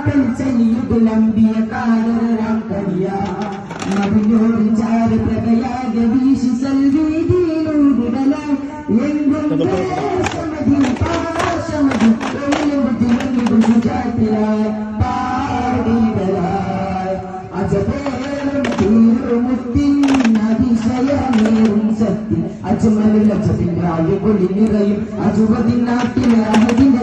മലരാക്കൽ സയ്യിദുലംബിയ കാലരാം കനിയ മതിയോർ ചാര പ്രകയാക വീശി സൽവീതിയിലൂടിടലാം എങ്കും ദേശമതി പാശമതി എഴുപത്തി എഴുതും സുജാത്തിലായി പാടിടലായി അജപേരും തീരുമുത്തിൻ അതിശയമേറും സത്യം അജുമലിൽ അജതിന്റെ ആയുപൊളി നിറയും. അജുവതിൻ നാട്ടിലെ അഹദിന്റെ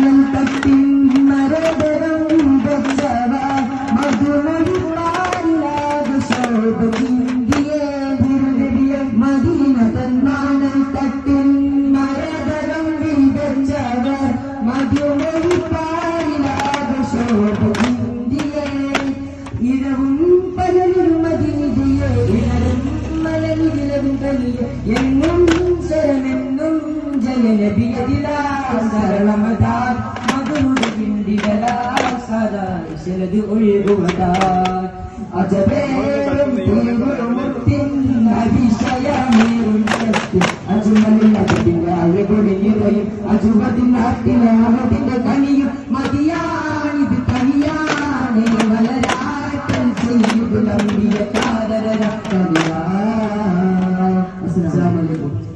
എങ്ങും ശരമെന്നും ജയനബിയതിലാ സരളമതാ മകളുടെ പിണ്ടിടലാ സദാ ചിലത് ഒഴുകുവതാ അജബേറും തീവ്രമുത്തിൻ അതിശയമേറും ശക്തി അജുമലിൽ അജബിന്റെ അഴകൊടി നിറയും അജുബതിൻ നാട്ടിലെ അവതിന്റെ കനിയും മതിയാ Замолю.